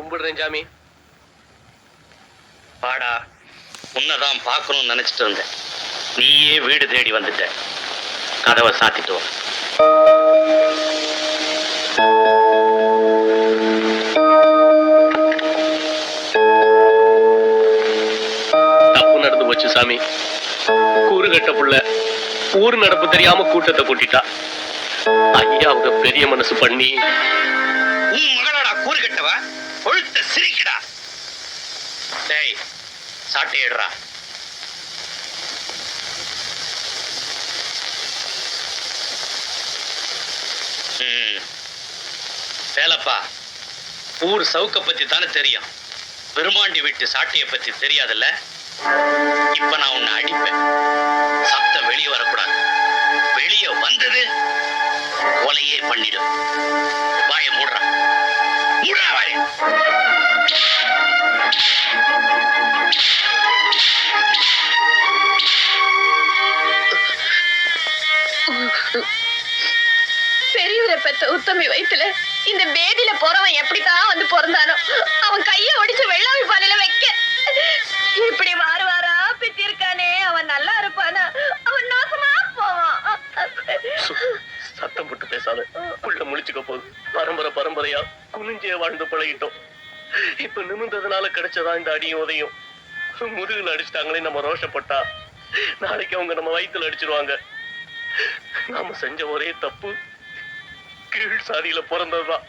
கும்பிடுறேன் சாமி. பாடா உன்னதான் பார்க்கணும்னு நினைச்சிட்டு இருந்தேன். நீயே வீடு தேடி வந்துட்ட. கதவை சாத்திட்டு தப்பு நடந்து போச்சு சாமி. கூறுகட்ட புள்ள. ஊர் நடப்பு தெரியாம கூட்டத்தை கூட்டிட்டா. ஐயா அவங்க பெரிய மனசு பண்ணி. உன் மகளாடா கூறுகட்டவா கொழுத்த சிரிக்கடா டேய் சாட்டையிடுறா வேலப்பா ஊர் சவுக்க பத்தி தானே தெரியும். பெருமாண்டி வீட்டு சாட்டைய பத்தி தெரியாதுல்ல? இப்ப நான் உன்னை அடிப்பேன். சத்தம் வெளியே வரக்கூடாது. வெளியே வந்தது கொலையே பண்ணிடும். வாய மூடுற. பெரியவரை பெத்த உத்தமி வயிற்றுல இந்த பேதியில போறவன் எப்படித்தான் வந்து பிறந்தானோ அவன் கைய ஒடிச்சு வெள்ளாமை பானையில வைக்க. இப்படி வார வாரா பித்தி இருக்கானே அவன் நல்லா இருப்பானா? அவன் நாசமா போவான். சத்தம் போட்டு பேசாத. புள்ள போகுது. பரம்பரை பரம்பரையா குனிஞ்சே வாழ்ந்து பழகிட்டோம். இப்ப நிமிர்ந்ததுனால கிடைச்சதா இந்த அடியும் உதையும்? முதுகுல அடிச்சிட்டாங்களே நம்ம ரோஷப்பட்டா? நாளைக்கு அவங்க நம்ம வயிற்றுல அடிச்சிருவாங்க. நாம செஞ்ச ஒரே தப்பு கீழ் சாதியில பிறந்ததுதான்.